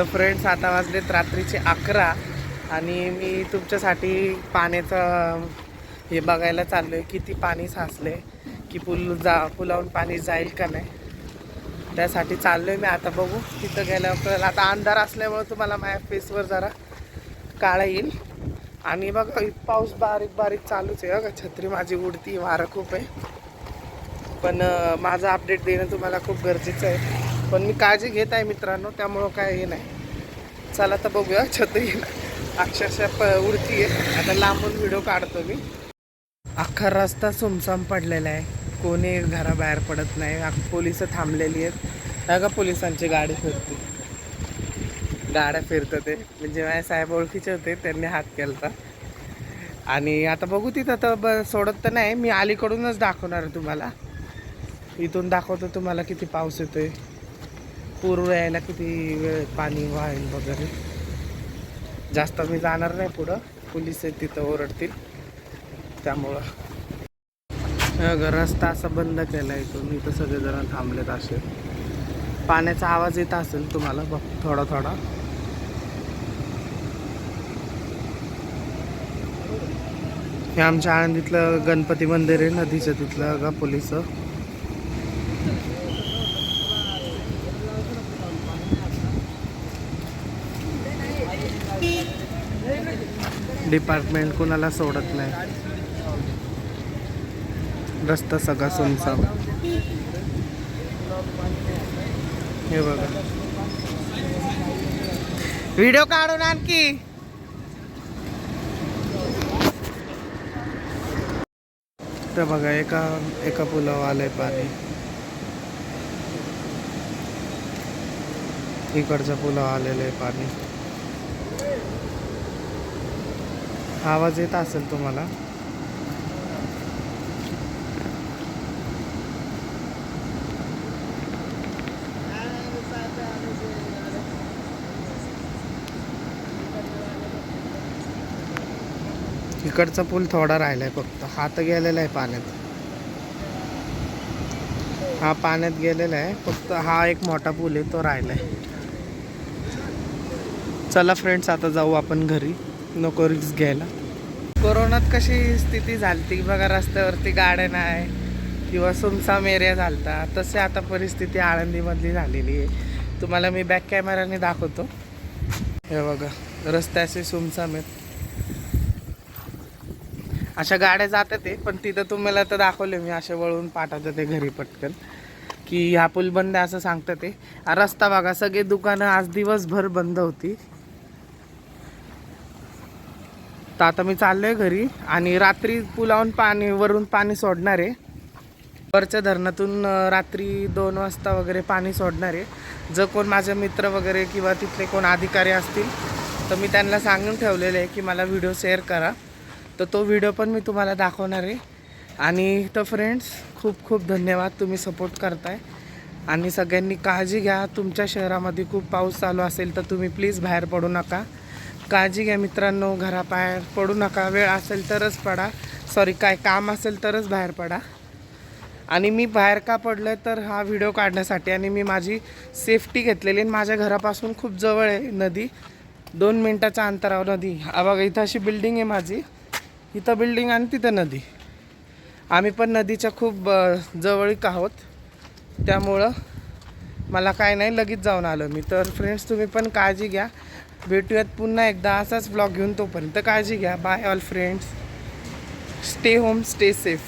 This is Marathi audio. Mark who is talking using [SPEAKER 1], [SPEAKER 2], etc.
[SPEAKER 1] तर फ्रेंड्स आता वाजलेत रात्रीचे अकरा आणि मी तुमच्यासाठी पाण्याचं हे बघायला चाललो आहे किती पाणी साचले की पूल जा पुलावून पाणी जाईल का नाही. त्यासाठी चाललो आहे मी आता बघू तिथं गेल्यावर कळेल. आता अंधार असल्यामुळे तुम्हाला माझ्या फेसवर जरा काळा येईल. आणि बघा पाऊस बारीक बारीक चालूच आहे बघा छत्री माझी उडती वारं खूप आहे. पण माझा माझं अपडेट देणं तुम्हाला खूप गरजेचं आहे. पण मी काळजी घेत आहे मित्रांनो त्यामुळं काय हे नाही. चला तर बघूया छत्री अक्षरशः प उडती आहे. आता लांबून व्हिडिओ काढतो मी. अख्खा रस्ता सुमसाम पडलेला आहे. कोणी घराबाहेर पडत नाही. पोलीस थांबलेली आहेत. त्या का पोलिसांची गाडी फिरते. गाड्या फिरतं ते. म्हणजे माझे साहेब ओळखीचे होते त्यांनी हात केला आणि आता बघू तिथं तर ब सोडत तर नाही. मी अलीकडूनच दाखवणार आहे तुम्हाला. इथून दाखवतो तुम्हाला किती पाऊस येतोय. पूर यायला किती वेळ पाणी वाहेल वगैरे. जास्त मी जाणार नाही पुढं. पोलीस तिथं ओरडतील. त्यामुळं. अगं रस्ता असा बंद केला इथून. इथं सगळेजण थांबलेत असे. पाण्याचा आवाज येत असेल तुम्हाला बघ थोडा थोडा. हे आमच्या आळंदीतलं गणपती मंदिर आहे नदीचं तिथलं का पोलीस डिपार्टमेंट कुणाला सोडत नाही. रस्ता सगळा सुनसाम हे बघा. व्हिडिओ काढून आणखी तर बघा एका एका पुलावर आलंय पाणी. इकडचा पुलाव आलेलं आहे पाणी. आवाज येत असेल तुम्हाला. इकडचा पूल थोडा राहिलाय फक्त. हा तर गेलेला आहे पाण्यात. हा पाण्यात गेलेला आहे. फक्त हा एक मोठा पूल आहे तो राहिलाय. चला फ्रेंड्स आता जाऊ आपण घरी. नको रिक्स घ्यायला. कोरोनात कशी स्थिती झाली ती बघा रस्त्यावरती गाड्या नाही किंवा सुमसाम एरिया झालता. तसे आता परिस्थिती आळंदीमधली झालेली आहे. तुम्हाला मी बॅक कॅमेराने दाखवतो. हे बघा रस्त्याचे सुमसाम आहेत. अशा गाड्या जातात ते पण तिथं तुम्हाला तर दाखवले मी असे वळून पाठवतं ते घरी पटकन. की हा पूल बंद आहे असं सांगतं ते. रस्ता बघा सगळे दुकानं आज दिवसभर बंद होती. तर आता मी चाललोय घरी आणि रात्री पुलावून पाणी वरून पाणी सोडणार आहे. वरच्या धरणातून रात्री दोन वाजता वगैरे पाणी सोडणार आहे. जर कोण माझे मित्र वगैरे किंवा तिथले कोण अधिकारी असतील तर मी त्यांना सांगून ठेवलेलं आहे की मला व्हिडिओ शेअर करा. तर तो व्हिडिओ पण मी तुम्हाला दाखवणार आहे. आणि तर फ्रेंड्स खूप खूप धन्यवाद तुम्ही सपोर्ट करताय. आणि सगळ्यांनी काळजी घ्या. तुमच्या शहरामध्ये खूप पाऊस चालू असेल तर तुम्ही प्लीज बाहेर पडू नका. काळजी घ्या मित्रांनो घराबाहेर पडू नका वेळ असेल तरच पडा. सॉरी काय काम असेल तरच बाहेर पडा. आणि मी बाहेर का पडलं तर हा व्हिडिओ काढण्यासाठी आणि मी माझी सेफ्टी घेतलेली आणि माझ्या घरापासून खूप जवळ आहे नदी. दोन मिनटाच्या अंतरावर नदी. हा बघा इथं अशी बिल्डिंग आहे माझी. इथं बिल्डिंग आणि तिथं नदी. आम्ही पण नदीच्या खूप जवळीक आहोत. त्यामुळं मला काय नाही लगेच जाऊन आलो मी. तर फ्रेंड्स तुम्ही पण काळजी घ्या. भेटूयात पुन्हा एकदा. असाच ब्लॉग घेऊन तोपर्यंत काळजी घ्या. Bye all friends stay home stay safe